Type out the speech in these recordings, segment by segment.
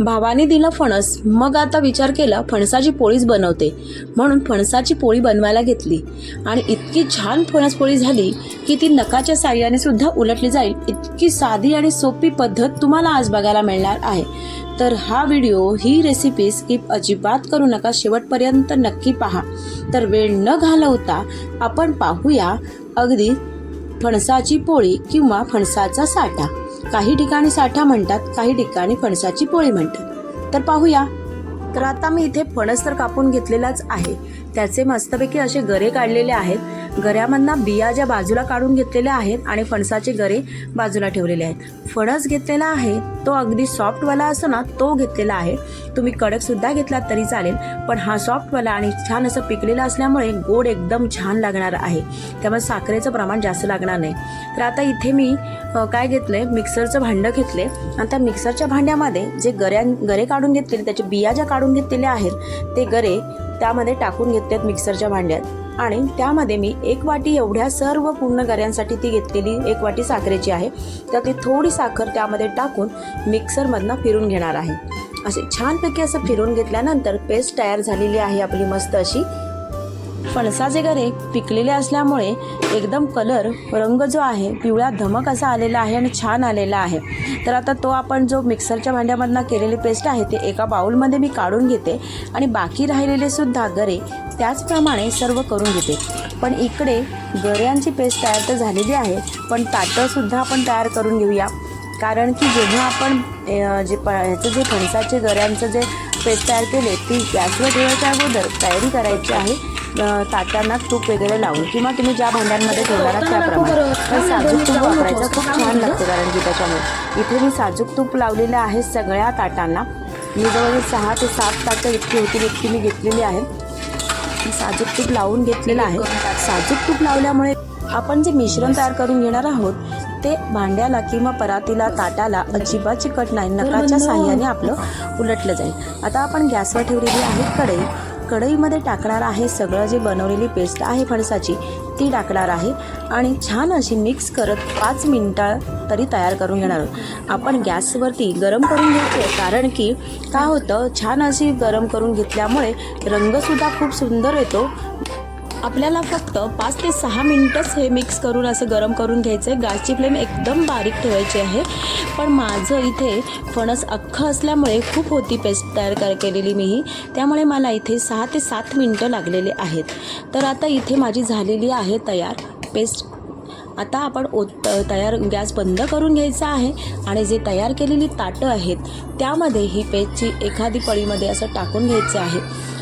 भावाने दिलं फणस. मग आता विचार केला फणसाची पोळीच बनवते. म्हणून फणसाची पोळी बनवायला घेतली. आणि इतकी छान फणस पोळी झाली की ती नकाच्या साह्याने सुद्धा उलटली जाईल. इतकी साधी आणि सोपी पद्धत तुम्हाला आज बघायला मिळणार आहे. तर हा व्हिडिओ ही रेसिपी स्किप अजिबात करू नका. शेवटपर्यंत नक्की पहा. तर वेळ न घालवता आपण पाहूया अगदी फणसाची पोळी किंवा फणसाचा साठा. काही ठिकाणी साठा म्हणतात काही ठिकाणी फणसाची पोळी म्हणतात. तर पाहूया. तर आता मी इथे फणस तर कापून घेतलेलाच आहे. त्याचे मस्तपैकी असे गरे काढलेले आहेत. गऱ्यामधना बिया ज्या बाजूला काढून घेतलेल्या आहेत आणि फणसाचे गरे बाजूला ठेवलेले आहेत. फणस घेतलेला आहे तो अगदी सॉफ्टवाला असतो ना तो घेतलेला आहे. तुम्ही कडक सुद्धा घेतलात तरी चालेल पण हा सॉफ्टवाला आणि छान असं पिकलेला असल्यामुळे गोड एकदम छान लागणार आहे. त्यामुळे साखरेचं प्रमाण जास्त लागणार नाही. तर आता इथे मी काय काय घेतलंय? मिक्सरचं भांडं घेतले आणि त्या मिक्सरच्या भांड्यामध्ये जे गऱ्या गरे काढून घेतलेले त्याचे बिया ज्या काढून घेतलेल्या आहेत ते गरे त्यामध्ये टाकून घेतलेत मिक्सरच्या भांड्यात. आणि त्यामध्ये मी एक वाटी एवढ्या सर्व पूर्णगऱ्यांसाठी ती घेतलेली एक वाटी साखरेची आहे. त्यातली थोडी साखर त्यामध्ये टाकून मिक्सरमधनं फिरून घेणार आहे. असे छानपैकी असं फिरून घेतल्यानंतर पेस्ट तयार झालेली आहे आपली मस्त अशी. फणसाचे गरे पिकलेले असल्यामुळे एकदम कलर रंग जो आहे पिवळा धमक असा आलेला आहे आणि छान आलेला आहे. तर आता तो आपण जो मिक्सरच्या भांड्यामधनं केलेली पेस्ट आहे ते एका बाउलमध्ये मी काढून घेते आणि बाकी राहिलेले सुद्धा गरे त्याचप्रमाणे सर्व करून घेते. पण इकडे गऱ्यांची पेस्ट तयार तर झालेली आहे पण ताटंसुद्धा आपण तयार करून घेऊया. कारण की जेव्हा आपण जे प ह्याचं जे फणसाचे गऱ्यांचं जे पेस्ट तयार केले ती गॅसवर ठेवायच्या अगोदर तयारी करायची आहे. ताटांना तूप वगैरे लावून किंवा तुम्ही ज्या भांड्यांमध्ये ठेवणार आहात त्याप्रमाणे. पण साजूक तूप वापरायचं खूप छान लागतं कारण की त्याच्यामुळे. इथे मी साजूक तूप लावलेलं आहे सगळ्या ताटांना. मी जवळजवळ सहा ते सात ताटं इतकी होती इतकी मी घेतलेली आहे. साजूक तूप लावून घेतलेलं आहे. साजूक तूप लावल्यामुळे आपण जे मिश्रण तयार करून घेणार आहोत ते भांड्याला किंवा परातीला ताटाला अजिबात चिकट नाही. नखाच्या साह्याने आपलं उलटलं जाईल. आता आपण गॅसवर ठेवलेली आहे कढई. कढईमध्ये टाकणार आहे सगळं जे बनवलेली पेस्ट आहे फणसाची ती टाकणार आहे. आणि छान अशी मिक्स करत पाच मिनटा तरी तयार करून घेणार आहोत. आपण गॅसवरती गरम करून घेतो कारण की काय होतं छान अशी गरम करून घेतल्यामुळे रंगसुद्धा खूप सुंदर येतो. आपल्याला फक्त पाच ते सहा मिनटंच हे मिक्स करून असं गरम करून घ्यायचं आहे गॅसची फ्लेम एकदम बारीक ठेवायची आहे. पण माझं इथे फणस अख्खं असल्यामुळे खूप होती पेस्ट तयार कर केलेली मी. ही त्यामुळे मला इथे सहा ते सात मिनटं लागलेले आहेत. तर आता इथे माझी झालेली आहे तयार पेस्ट आता आपण ओत तयार गॅस बंद करून घ्यायचा आहे आणि जे तयार केलेली ताटं आहेत त्यामध्ये ही पेस्टची एखादी पळीमध्ये असं टाकून घ्यायचं आहे.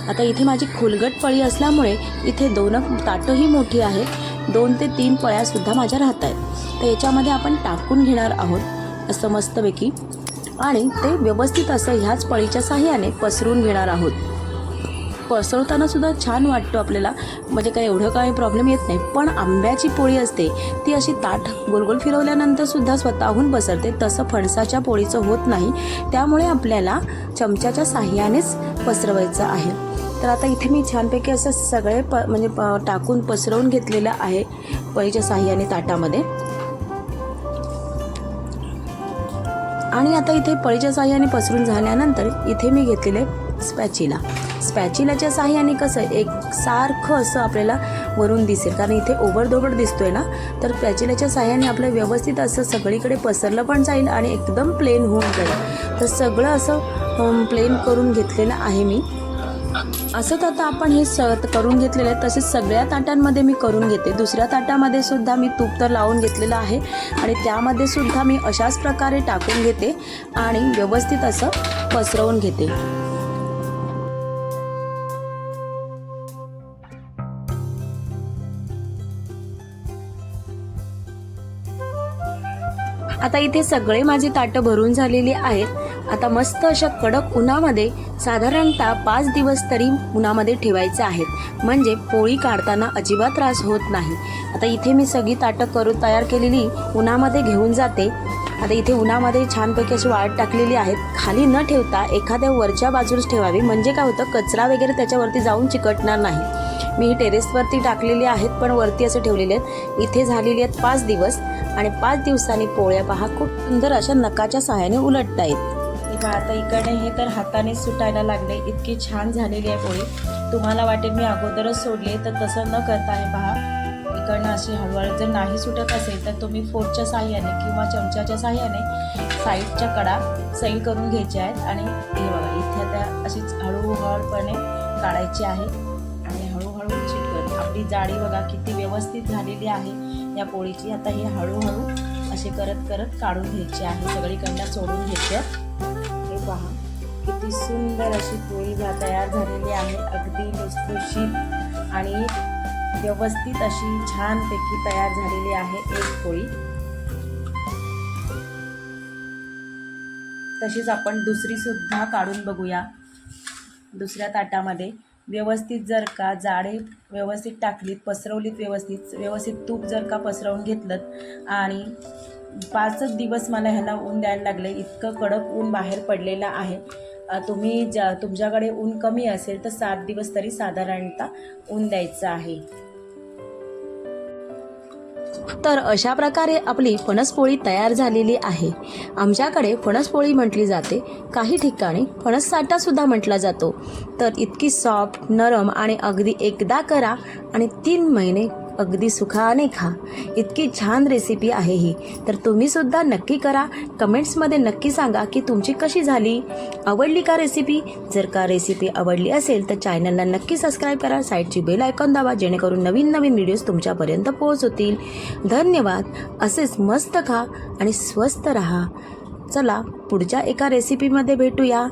आता इथे माझी खोलगट पळी असल्यामुळे इथे दोन ताटंही मोठी आहेत दोन ते तीन पळ्यासुद्धा माझ्या राहत आहेत. तर याच्यामध्ये आपण टाकून घेणार आहोत. असं मस्तपैकी. आणि ते व्यवस्थित असं ह्याच पळीच्या साह्याने पसरून घेणार आहोत. पसरवताना सुद्धा छान वाटतो आपल्याला. म्हणजे काय एवढं काही प्रॉब्लेम येत नाही. पण आंब्याची पोळी असते ती अशी ताट गोलगोल फिरवल्यानंतर सुद्धा स्वतःहून पसरते. तसं फणसाच्या पोळीचं होत नाही. त्यामुळे आपल्याला चमच्याच्या साह्यानेच पसरवायचं आहे. तर आता इथे मी छानपैकी असं सगळे प म्हणजे प टाकून पसरवून घेतलेलं आहे पळीच्या साह्याने ताटामध्ये. आणि आता इथे पळीच्या साह्याने पसरून झाल्यानंतर इथे मी घेतलेले स्पॅचिला स्पॅचिलाच्या साह्याने कसं एक सारखं असं आपल्याला वरून दिसेल. कारण इथे ओबडधोबड दिसतोय ना तर स्पॅचिलाच्या साह्याने आपलं व्यवस्थित असं सगळीकडे पसरलं पण जाईल आणि एकदम प्लेन होऊन जाईल. तर सगळं असं प्लेन करून घेतलेलं आहे मी. असंच आता आपण हे स करून घेतलेलं आहे. तसेच सगळ्या ताटांमध्ये मी करून घेते. दुसऱ्या ताटामध्ये सुद्धा मी तूप तर लावून घेतलेलं आहे. आणि त्यामध्ये सुद्धा मी अशाच प्रकारे टाकून घेते आणि व्यवस्थित असं पसरवून घेते. आता इथे सगळे माझी ताटं भरून झालेली आहेत. आता मस्त अशा कडक उन्हामध्ये साधारणतः पाच दिवस तरी उन्हामध्ये ठेवायचे आहेत. म्हणजे पोळी काढताना अजिबात त्रास होत नाही. आता इथे मी सगळी ताटं करून तयार केलेली उन्हामध्ये घेऊन जाते. आता इथे उन्हामध्ये छानपैकी अशी वाळत टाकलेली आहेत. खाली न ठेवता एखाद्या वरच्या बाजूस ठेवावी. म्हणजे काय होतं? कचरा वगैरे त्याच्यावरती जाऊन चिकटणार नाही. मी ही टेरेसवरती टाकलेली आहेत पण वरती असे ठेवलेले आहेत. इथे झालेली आहेत पाच दिवस आणि पाच दिवसांनी पोळ्या पहा खूप सुंदर अशा नकाच्या सहाय्याने उलटता येत. आता इकडे हे तर हाताने सुटायला लागले. इतकी छान झालेली आहे पोळी. तुम्हाला वाटेल मी अगोदरच सोडले तर तसं न करता हे पहा. इकडनं अशी हळूहळू जर नाही सुटत असेल तर तुम्ही फोर्कच्या साह्याने किंवा चमच्याच्या साह्याने साईडच्या कडा सैल करून घ्यायच्या आहेत. आणि हे बघा इथे त्या अशीच हळूहळूपणे काढायची आहे. हळूहळू चिकट आपली जाळी बघा किती व्यवस्थित झालेली आहे या पोळीची. आता ही हळूहळू असे करत करत काढून घ्यायची आहे. सगळीकडनं सोडून घ्यायचं. हे पहा किती सुंदर अशी पोळी तयार झालेली आहे. अगदी लुसलुशीत आणि व्यवस्थित अशी छानपैकी तयार झालेली आहे एक पोळी. तशीच आपण दुसरी सुद्धा काढून बघूया दुसऱ्या ताटामध्ये. व्यवस्थित जर का जाडे व्यवस्थित टाकलीत पसरवलीत व्यवस्थित व्यवस्थित तूप जर का पसरवून घेतलं आणि पाचच दिवस मला ह्याला ऊन द्यायला लागले इतकं कडक ऊन बाहेर पडलेलं आहे. तुम्ही ज्या तुमच्याकडे ऊन कमी असेल तर सात दिवस तरी साधारणतः ऊन द्यायचं आहे. तर अशा प्रकारे आपली फणसपोळी तयार झालेली आहे. आमच्याकडे फणसपोळी म्हटली जाते. काही ठिकाणी फणस साठासुद्धा म्हटला जातो. तर इतकी सॉफ्ट नरम आणि अगदी एकदा करा आणि तीन महिने अगदी सुखाने खा. इतकी छान रेसिपी आहे ही. तर तुम्ही सुद्धा नक्की करा. कमेंट्समध्ये नक्की सांगा की तुमची कशी झाली? आवडली का रेसिपी जर का रेसिपी आवडली असेल तर चॅनलला नक्की सबस्क्राईब करा. साईडची बेल आयकॉन दाबा जेणेकरून नवीन नवीन व्हिडिओज तुमच्यापर्यंत पोहोचतील. धन्यवाद. असेच मस्त खा आणि स्वस्त रहा. चला पुढच्या एका रेसिपीमध्ये भेटूया.